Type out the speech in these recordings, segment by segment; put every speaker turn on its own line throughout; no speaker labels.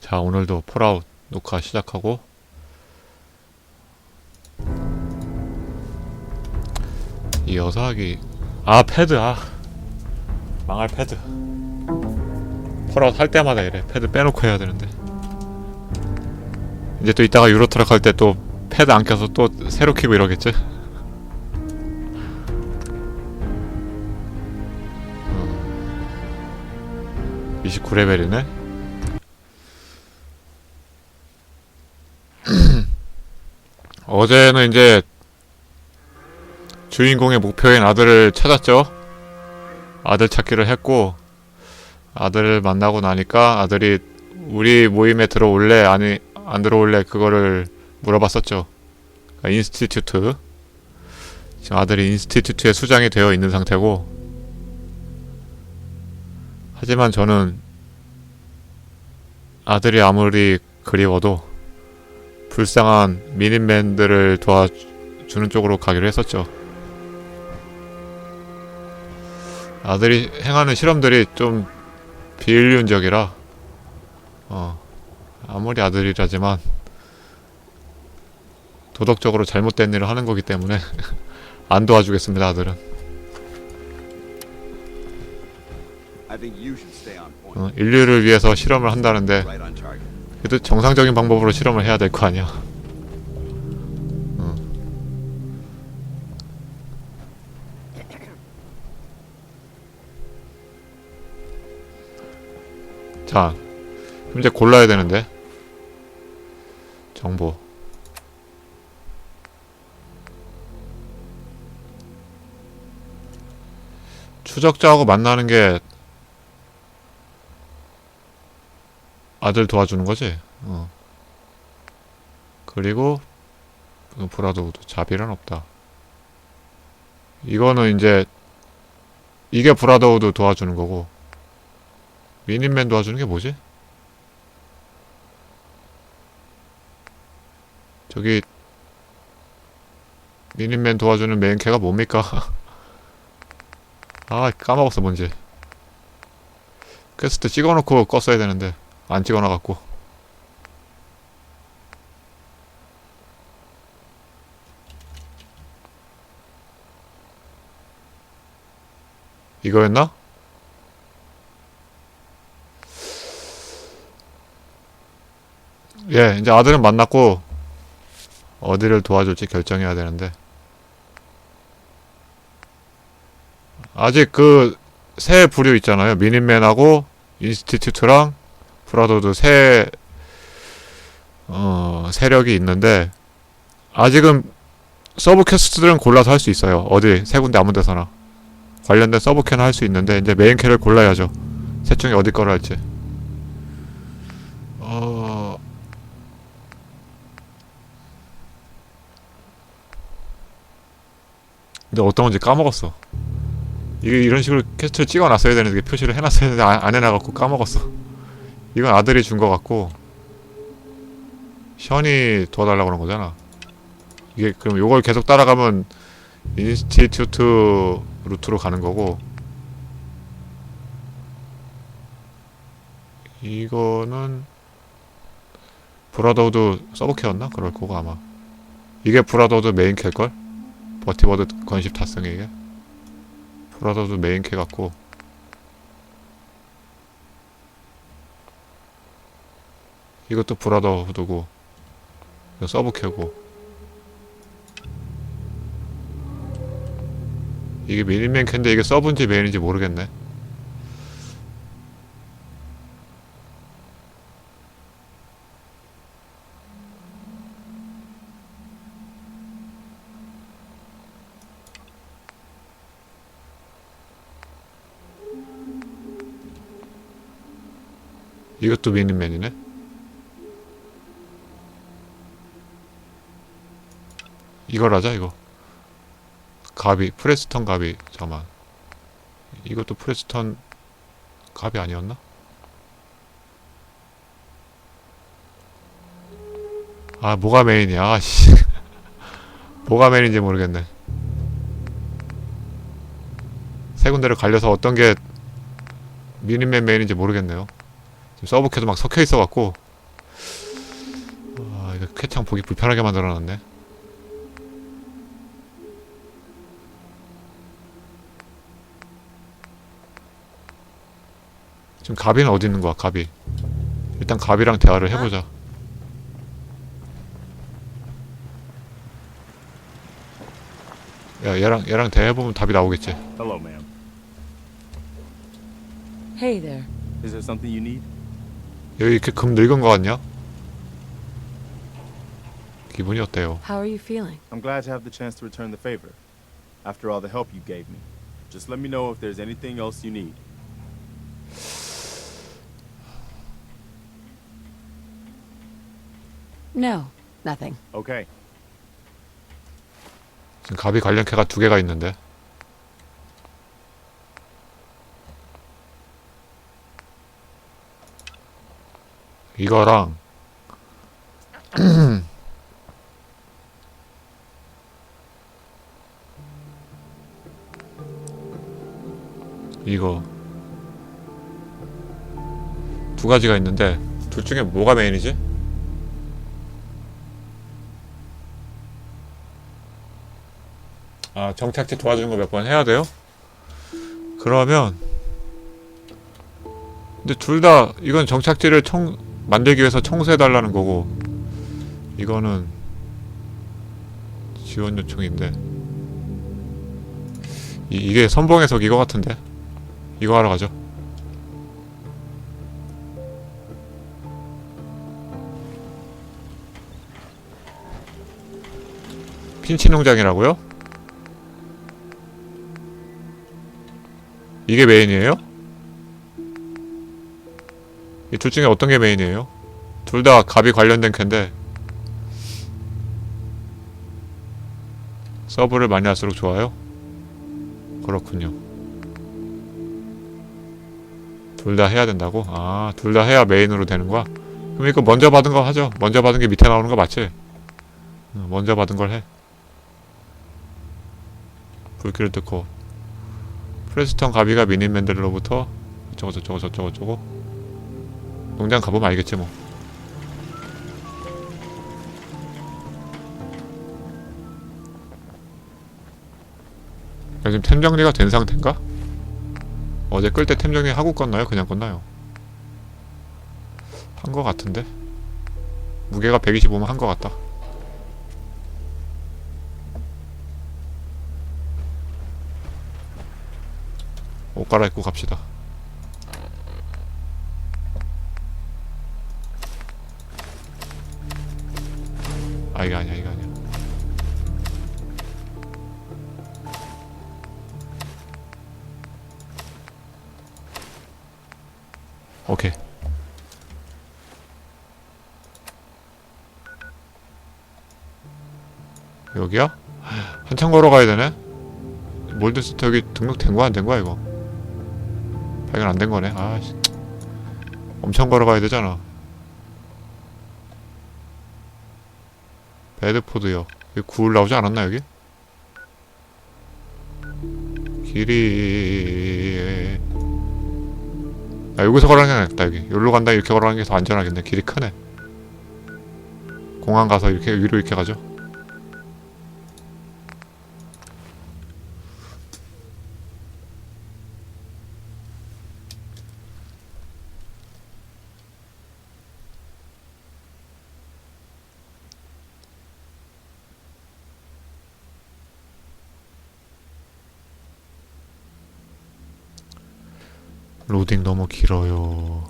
자 오늘도 폴아웃 녹화 시작하고. 이어서 하기 아 패드 아. 망할 패드. 폴아웃 할 때마다 이래 패드 빼놓고 해야 되는데. 이제 또 이따가 유로트럭 할 때 또 패드 안 껴서 또 새로 키고 이러겠지? 29레벨이네 어제는 이제 주인공의 목표인 아들을 찾았죠. 아들 찾기를 했고 아들을 만나고 나니까 아들이 우리 모임에 들어올래 아니 안 들어올래 그거를 물어봤었죠. 그러니까 인스티튜트 지금 아들이 인스티튜트에 수장이 되어 있는 상태고 하지만 저는 아들이 아무리 그리워도 불쌍한 미닌맨들을 도와주는 쪽으로 가기로 했었죠. 아들이 행하는 실험들이 좀 비인륜적이라 어 아무리 아들이라지만 도덕적으로 잘못된 일을 하는 거기 때문에 안 도와주겠습니다 아들은. 어, 인류를 위해서 실험을 한다는데. 그래도 정상적인 방법으로 실험을 해야 될 거 아니야. 응. 자, 이제 골라야 되는데 정보. 추적자하고 만나는 게 아들 도와주는 거지. 어. 그리고 그 브라더우드 자비란 없다. 이거는 이제 이게 브라더우드 도와주는 거고 미닌맨 도와주는 게 뭐지? 저기 미닌맨 도와주는 메인 캐가 뭡니까? 아 까먹었어 뭔지 퀘스트 찍어놓고 껐어야 되는데 안 찍어놔갖고 이거였나? 예, 이제 아들은 만났고 어디를 도와줄지 결정해야 되는데 아직 그 새 부류 있잖아요. 미닌맨하고 인스티튜트랑 브라더도 새 어, 세력이 있는데 아직은 서브 퀘스트들은 골라서 할 수 있어요. 어디 세 군데 아무 데서나 관련된 서브 퀘는 할수 있는데 이제 메인 퀘를 골라야죠. 셋 중에 어디 거를 할지. 어 근데 어떤 건지 까먹었어. 이게 이런 식으로 퀘스트를 찍어놨어야 되는데 표시를 해놨어야 되는데 안, 안 해놔갖고 까먹었어. 이건 아들이 준거 같고 션이 도와달라고 그런 거잖아. 이게 그럼 요걸 계속 따라가면 인스티튜트 루트로 가는 거고 이거는 브라더우드 서브캐였나? 그럴 거고 아마 이게 브라더우드 메인 캐일걸? 버티버드 건십 탑승이 이게 브라더우드 메인 캐 같고 이것도 브라더후드고 이거 서브캐고. 이게 미니맨 캔데 이게 서브인지 메인인지 모르겠네. 이것도 미니맨이네 이걸 하자 이거. 가비 프레스턴 가비 잠만. 이것도 프레스턴 가비 아니었나? 아 뭐가 메인이야? 아씨. 뭐가 메인인지 모르겠네. 세 군데를 갈려서 어떤 게 미니맨 메인인지 모르겠네요. 지금 서브캐도 막 섞여 있어갖고. 아 이거 쾌창 보기 불편하게 만들어놨네 지금 가비는 어디 있는 거야 가비 일단 가비랑 대화를 해보자 야 얘랑 얘랑 대해보면 답이 나오겠지
Hello, ma'am.
Hey there.
Is there something you need?
여기 이렇게 금 늙은 거 같냐? 기분이 어때요?
How are you feeling?
I'm glad to have the chance to return the favor. After all the help you gave me. Just let me know if there's anything else you need.
No, nothing.
Okay.
지금 가비 관련 캐가 두 개가 있는데 이거랑 이거 두 가지가 있는데 둘 중에 뭐가 메인이지? 아 정착지 도와주는 거 몇 번 해야 돼요? 그러면 근데 둘 다 이건 정착지를 청 만들기 위해서 청소해 달라는 거고 이거는 지원 요청인데 이, 이게 선봉해석 이거 같은데 이거 하러 가죠 핀치 농장이라고요? 이게 메인이에요? 이 둘 중에 어떤 게 메인이에요? 둘 다 갑이 관련된 캔데 서브를 많이 할수록 좋아요? 그렇군요 둘 다 해야 된다고? 아, 둘 다 해야 메인으로 되는 거야? 그럼 이거 먼저 받은 거 하죠 먼저 받은 게 밑에 나오는 거 맞지? 응, 먼저 받은 걸해 불길을 뜯고 프레스턴 가비가 미니맨들로부터 어쩌고 저쩌고 저쩌고 저쩌고 농장 가보면 알겠지 뭐 야, 지금 템 정리가 된 상태인가? 어제 끌 때 템 정리 하고 껐나요? 그냥 껐나요? 한 거 같은데? 무게가 125면 한 거 같다 옷 갈아입고 갑시다. 아 이거 아니야 이거 아니야. 오케이. 여기야? 한참 걸어가야 되네? 몰드스트 여기 등록된 거야 안 된 거야 이거? 발견 안 된 거네. 아, 씨. 엄청 걸어가야 되잖아. 베드포드요. 여기 구울 나오지 않았나 여기? 길이 아 여기서 걸어가는 게 낫겠다 여기 여기로 간다 이렇게 걸어가는 게 더 안전하겠네 길이 크네 공항 가서 이렇게 위로 이렇게 가죠 로딩 너무 길어요.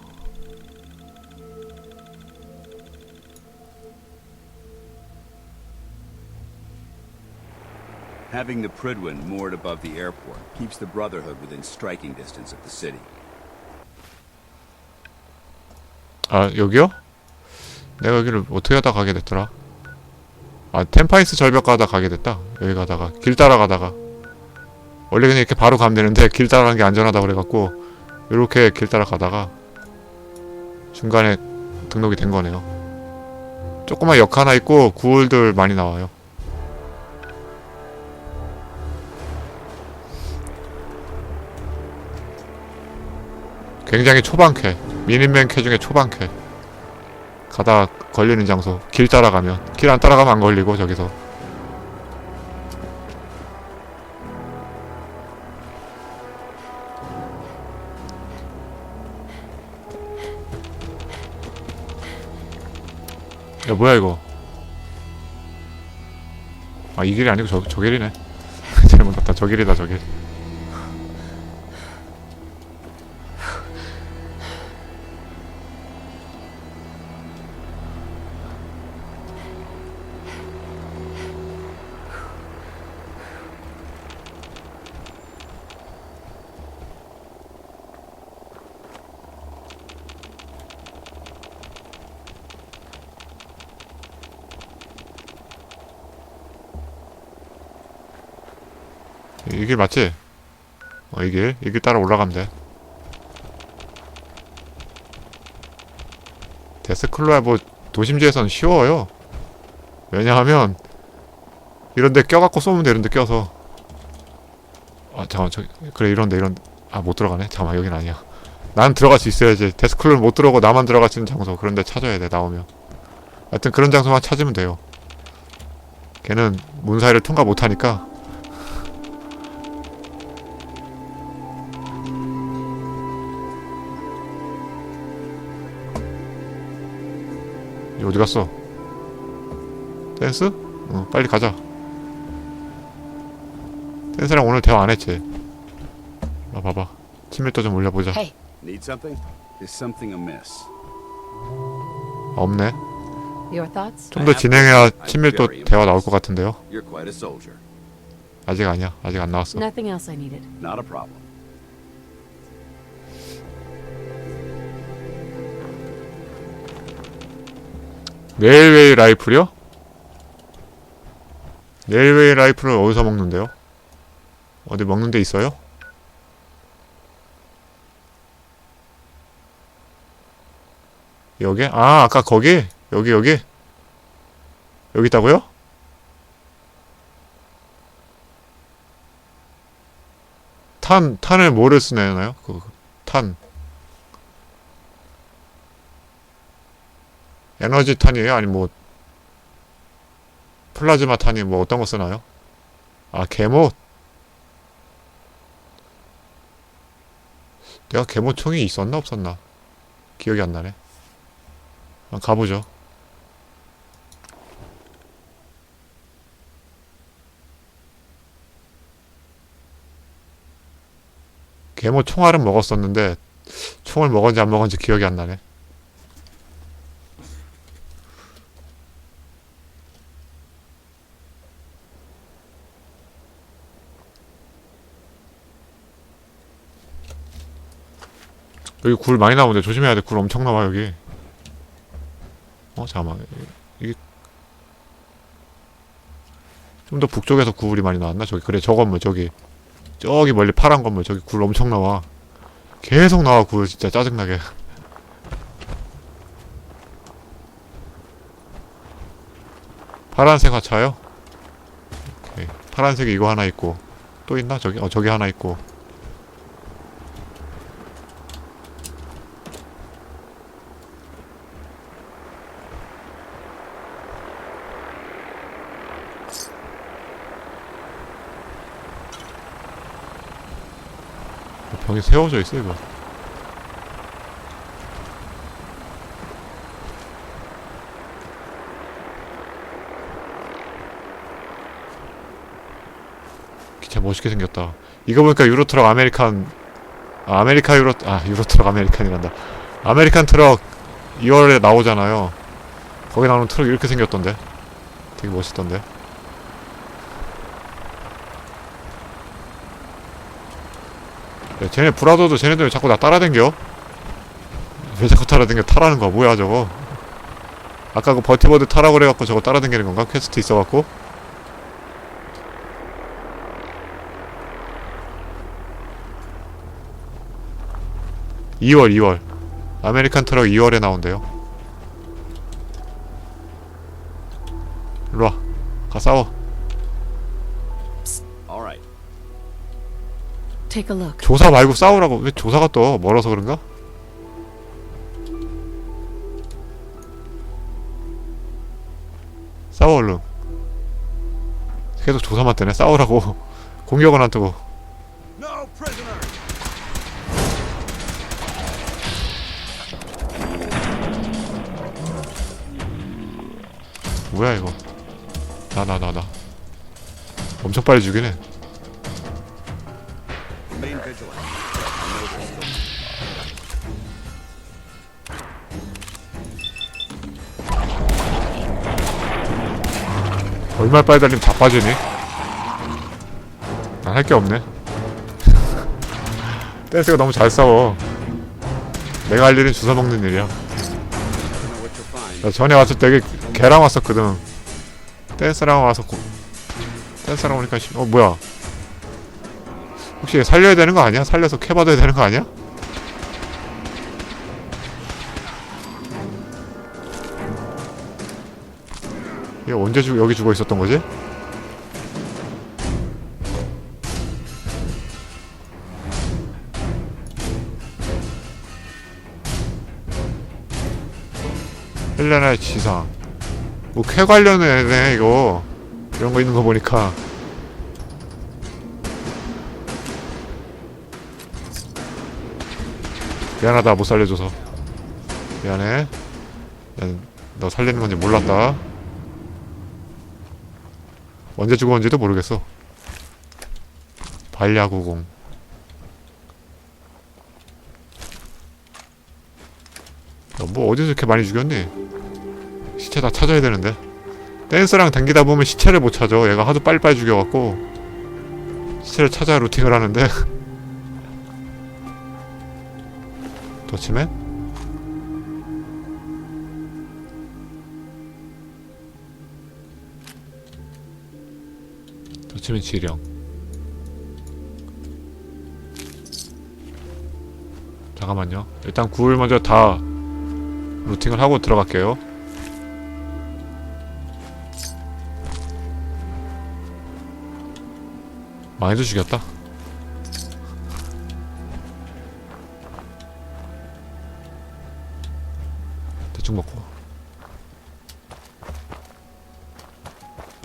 Having the Pridwin moored above the airport keeps the Brotherhood within striking distance of the city.
아 여기요? 내가 여기를 어떻게 하다 가게 됐더라? 아 템파이스 절벽 가다 가게 됐다. 여기 가다가 길 따라 가다가 원래 그냥 이렇게 바로 가면 되는데 길 따라 가는 게 안전하다 그래갖고 이렇게 길 따라 가다가 중간에 등록이 된 거네요. 조그만 역 하나 있고 구울들 많이 나와요. 굉장히 초반캐 미니맨 캐 중에 초반캐 가다 걸리는 장소 길 따라가면 길 안 따라가면 안 걸리고 저기서 야 뭐야 이거? 아 이 길이 아니고 저, 저 길이네. 잘못 봤다. 저 길이다 저 길. 이 길 맞지? 어, 이 길? 이 길 따라 올라가면 돼. 데스클로야 뭐 도심지에선 쉬워요. 왜냐하면 이런데 껴갖고 쏘면 돼 이런데 껴서. 아 잠깐 저 그래 이런데 이런 아 못 들어가네. 잠깐 여긴 아니야. 난 들어갈 수 있어야지. 데스클로는 못 들어오고 나만 들어갈 수 있는 장소 그런데 찾아야 돼 나오면. 하여튼 그런 장소만 찾으면 돼요. 걔는 문 사이를 통과 못하니까 어디 갔어? 댄스? 어, 빨리 가자. 댄스랑 오늘 대화 안 했지? 아, 봐봐. 친밀도 좀 올려보자.
Hey,
Need something? Is something amiss?
아, 없네.
your thoughts?
좀 더 진행해야 친밀도 대화 나올 것 같은데요.
You're quite a soldier.
아직 아니야. 아직 안 나왔어.
Nothing else I needed.
Not a problem.
레일웨이 라이플이요? 레일웨이 라이플을 어디서 먹는데요? 어디 먹는 데 있어요? 여기? 아, 아까 거기? 여기, 여기? 여기 있다고요? 탄, 탄을 뭐를 쓰나요? 그, 그, 탄. 에너지 탄이에요? 아니 뭐 플라즈마 탄이 뭐 어떤 거 쓰나요? 아 개못 내가 개못 총이 있었나 없었나? 기억이 안 나네. 아, 가보죠. 개못 총알은 먹었었는데 총을 먹었는지 안 먹었는지 기억이 안 나네 여기 굴 많이 나오는데 조심해야 돼. 굴 엄청 나와 여기. 어 잠깐만. 이게 좀 더 북쪽에서 굴이 많이 나왔나? 저기 그래 저 건물 저기 저기 멀리 파란 건물 저기 굴 엄청 나와. 계속 나와 굴 진짜 짜증나게. 파란색 화차요? 오케이. 파란색이 이거 하나 있고 또 있나 저기? 어 저기 하나 있고 병이 세워져 있어 이거. 진짜 멋있게 생겼다. 이거 보니까 유로트럭 아메리칸 아, 아메리카 유로 아 유로트럭 아메리칸이란다. 아메리칸 트럭 2월에 나오잖아요. 거기 나오는 트럭 이렇게 생겼던데. 되게 멋있던데 야, 쟤네 브라더도 쟤네들 왜 자꾸 나 따라댕겨? 왜 자꾸 따라댕겨? 타라는 거야. 뭐야 저거? 아까 그 버티버드 타라고 그래갖고 저거 따라댕기는 건가? 퀘스트 있어갖고? (2월) (2월) 아메리칸 트럭 (2월에) 나온대요. 일로와. 가 싸워
Take a look.
조사 말고 싸우라고. 왜 조사가 또 멀어서 그런가? 싸워 얼른. 계속 조사만 뜨네. 싸우라고. 공격은 안 뜨고! 뭐야 이거? 나 나 나 나. 엄청 빨리 죽이네 얼마나 빨리 달리면 다 빠지니? 난 할 게 없네 댄스가 너무 잘 싸워 내가 할 일은 주워 먹는 일이야. 나 전에 왔을 때 걔랑 왔었거든 댄스랑 와서 고... 댄스랑 오니까 씨- 어 뭐야 혹시 얘 살려야 되는 거 아니야? 살려서 캐 받아야 되는 거 아니야? 얘 언제 죽 여기 죽어 있었던 거지? 헬레나의 지상 뭐 쾌 관련해네 이거 이런 거 있는 거 보니까 미안하다 못 살려줘서. 미안해. 난너 살리는 건지 몰랐다. 언제 죽었는지도 모르겠어. 발야구공. 너뭐 어디서 이렇게 많이 죽였니? 시체 다 찾아야 되는데. 댄스랑 당기다 보면 시체를 못 찾아. 얘가 하도 빨리빨리 죽여갖고 시체를 찾아 루팅을 하는데 도치맨? 도치맨 지령 잠깐만요 일단 굴 먼저 다 루팅을 하고 들어갈게요 많이도 죽였다.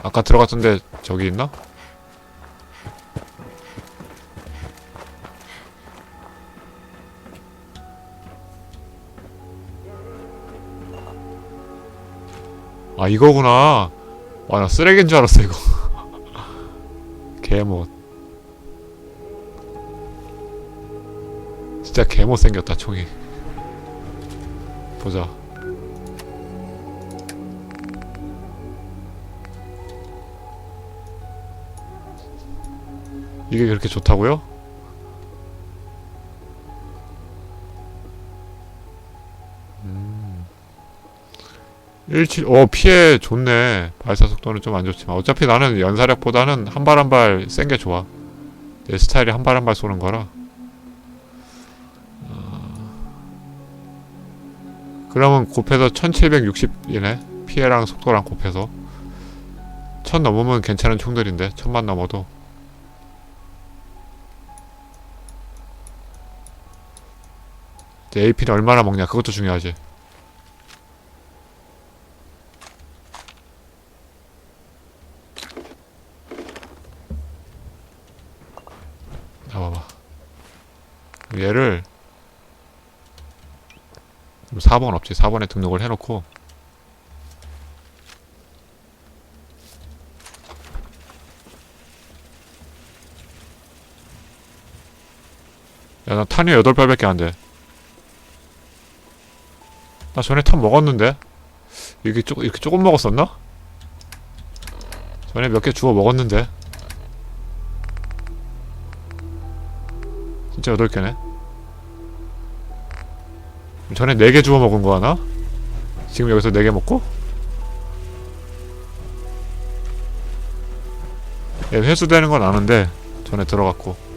아까 들어갔던데 저기 있나? 아 이거구나. 와 나 쓰레기인 줄 알았어 이거. 개못. 진짜 개못 생겼다 총이. 보자. 이게 그렇게 좋다고요? 음. 17, 어, 피해 좋네. 발사 속도는 좀 안 좋지만. 어차피 나는 연사력보다는 한 발 한 발 센 게 좋아. 내 스타일이 한 발 한 발 쏘는 거라. 어. 그러면 곱해서 1760이네. 피해랑 속도랑 곱해서. 1000 넘으면 괜찮은 총들인데, 1000만 넘어도. AP는 얼마나 먹냐, 그것도 중요하지. 나와봐. 얘를 4번 없지. 4번에 등록을 해놓고 야, 나 탄이 8발밖에 안 돼. 나 전에 탄 먹었는데? 이게 쪼, 이렇게 조금 먹었었나? 전에 몇 개 주워 먹었는데? 진짜 8개네? 전에 4개 주워 먹은 거 하나? 지금 여기서 4개 먹고? 얘 회수되는 건 아는데 전에 들어갔고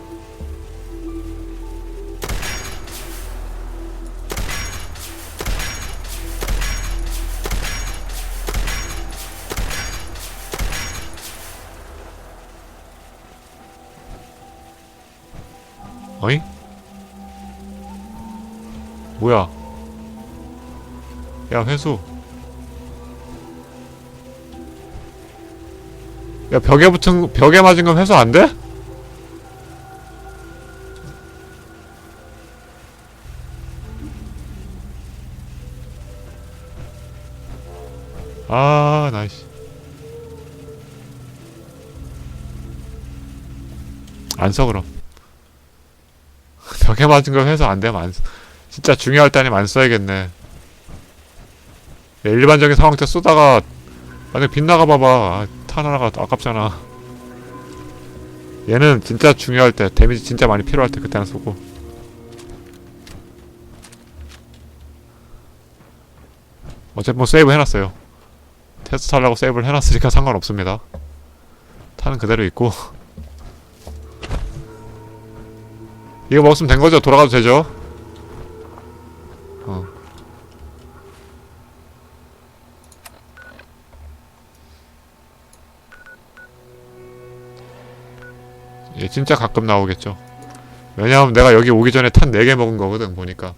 뭐야? 야 회수 야 벽에 붙은 벽에 맞은 건 회수 안 돼? 아 나이스 안써 그럼 벽에 맞은 거 회수 안 되면 안 써. 진짜 중요할 때 아니면 안 써야겠네. 야, 일반적인 상황 때 쏘다가 만약 빗나가 봐봐. 아, 탄 하나가 아깝잖아. 얘는 진짜 중요할 때 데미지 진짜 많이 필요할 때 그때는 쏘고. 어차피 뭐 세이브 해놨어요. 테스트 하려고 세이브를 해놨으니까 상관없습니다. 탄은 그대로 있고. 이거 먹었으면 된 거죠? 돌아가도 되죠? 얘 진짜 가끔 나오겠죠. 왜냐하면 내가 여기 오기 전에 탄 4개 먹은 거거든, 보니까.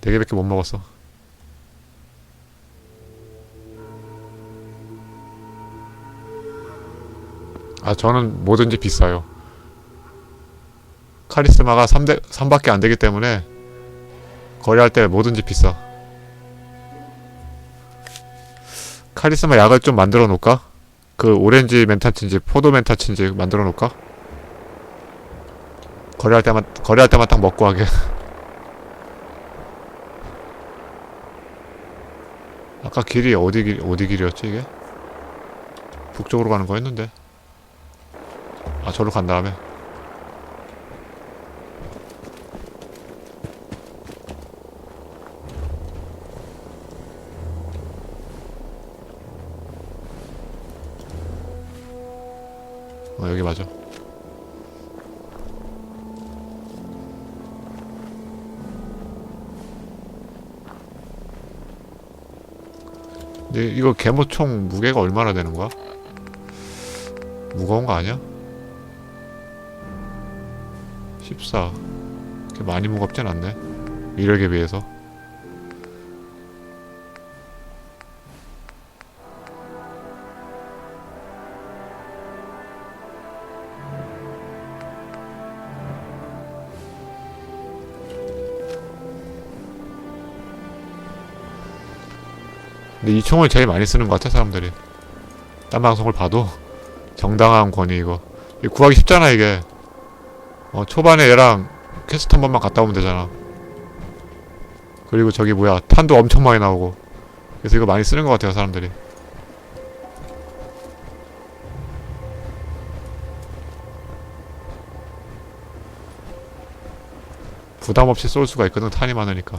4개밖에 못 먹었어. 아, 저는 뭐든지 비싸요. 카리스마가 3대, 3밖에 안 되기 때문에 거래할 때 뭐든지 비싸. 카리스마 약을 좀 만들어 놓을까? 그 오렌지 멘타친지 포도 멘타친지 만들어 놓을까? 거래할 때만 거래할 때만 딱 먹고 하게. 아까 길이 어디 길 어디 길이었지 이게? 북쪽으로 가는 거였는데. 아 저로 간 다음에. 여기 맞아. 근데 이거 개모총 무게가 얼마나 되는 거야? 무거운 거 아니야? 14. 그렇게 많이 무겁진 않네. 이력에 비해서. 근데 이 총을 제일 많이 쓰는 것 같아 사람들이. 딴 방송을 봐도. 정당한 권위 이거. 구하기 쉽잖아 이게. 어 초반에 얘랑 퀘스트 한 번만 갔다 오면 되잖아. 그리고 저기 뭐야 탄도 엄청 많이 나오고. 그래서 이거 많이 쓰는 것 같아요 사람들이. 부담 없이 쏠 수가 있거든 탄이 많으니까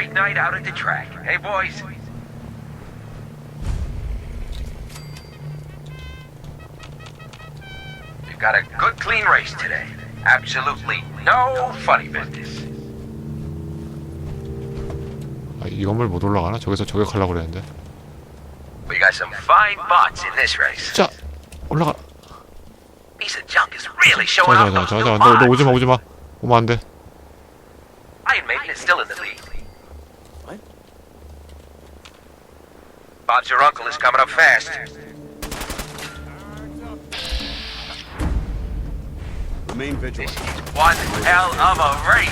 great night out at the track. Hey, boys. You've got a good, clean race today. Absolutely no funny business.
아, 이 건물 못 올라가나? 저기서 저격하려고 그랬는데.
We got some fine bots in this race.
자, 올라가.
Piece of junk is really showing off
자자자
those
자자
new
너, 너
mods.
오지 마 오지 마. 오면 안 돼.
Iron Maiden is still in the lead. Bob's your uncle is coming up fast.
Remain
This
vigilant.
is one hell of a race.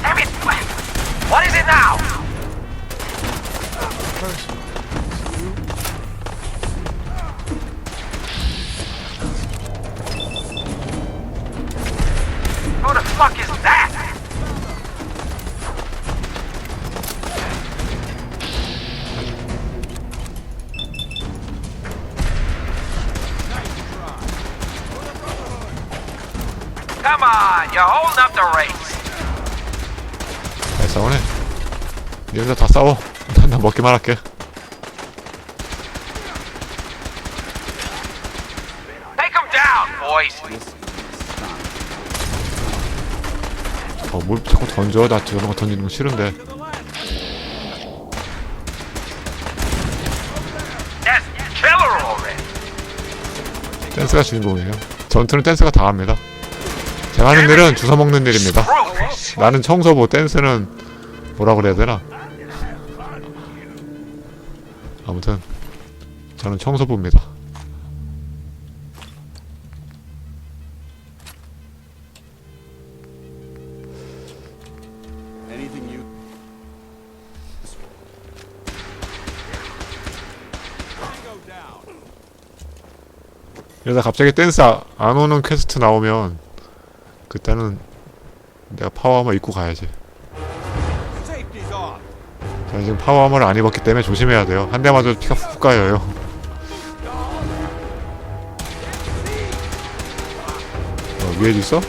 Damn it! What is it now?
다 싸워. 난, 난 먹기만 할게.
Take them down, boys.
어, 뭘 자꾸 던져? 나 저런 거 던지는 거 싫은데. 댄스가 주인공이에요. 전투는 댄스가 다 합니다. 제가 하는 일은 주워 먹는 일입니다. 나는 청소부, 댄스는 뭐라 그래야 되나? 아무튼 저는 청소부입니다. 이러다 갑자기 댄스 아- 안 오는 퀘스트 나오면 그때는 내가 파워아머 입고 가야지. 지금 파워아머를 안 입었기 때문에 조심해야 돼요. 한 대 맞아도 피가 훅 가요. 어, 위에도 있어?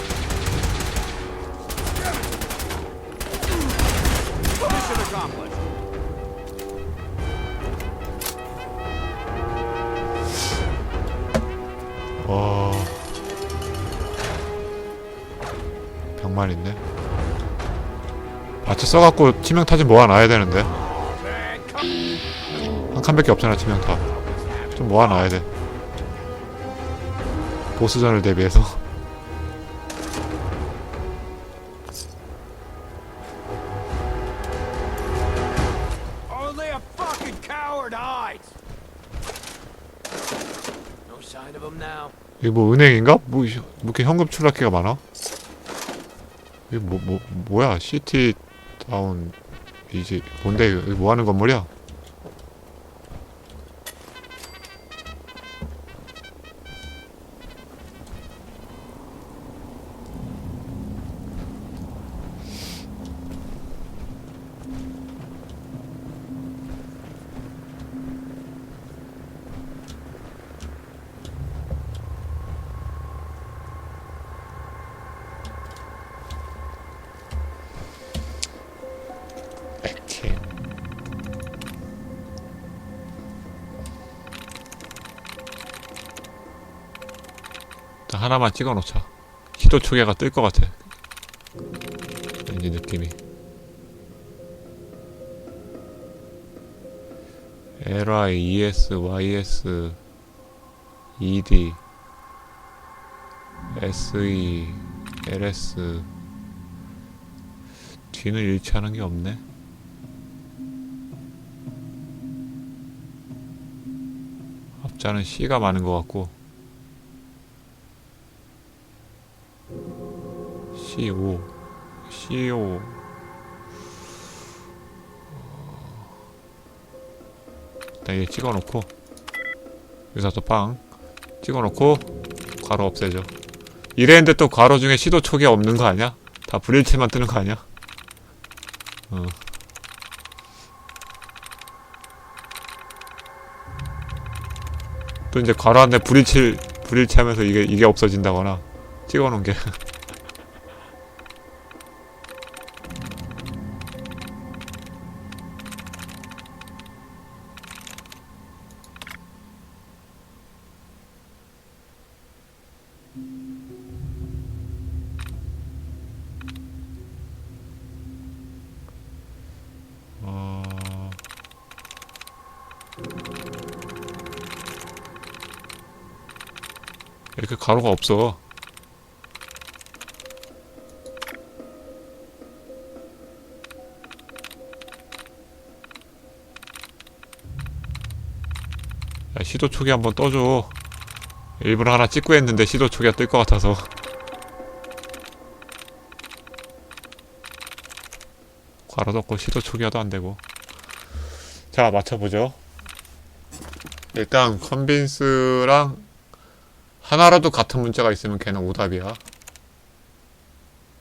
마치 써갖고 치명타 좀 모아놔야 되는데. 한 칸밖에 없잖아, 치명 타. 좀 모아놔야 돼. 보스전을 대비해서. 이게 뭐 은행인가? 뭐, 이- 뭐 이렇게 현금 출납기가 많아? 이게 뭐, 뭐, 뭐야? 시티 다운, 이제, 뭔데, 이거 뭐 하는 건물이야? 하나만 찍어 놓자. 시도 초계가 뜰 것 같아. 왠지 느낌이. LI, ES, YS, ED, SE, LS. 뒤는 일치하는 게 없네. 앞자는 C가 많은 것 같고 C5 C5 일단 얘 찍어놓고 여기서 또빵 찍어놓고 괄호 없애죠 이랬는데 또 괄호 중에 시도 촉이 없는 거 아니야? 다 불일체만 뜨는 거 아니야? 어. 또 이제 괄호 안에 불일치 불일치하면서 이게 이게 없어진다거나 찍어놓은 게 이렇게 가로가 없어. 야, 시도 초기 한번 떠줘. 일부러 하나 찍고 했는데 시도 초기가 뜰 것 같아서. 괄호도 없고 시도 초기화도 안 되고. 자, 맞춰보죠. 일단 컨빈스랑 하나라도 같은 문자가 있으면 걔는 오답이야.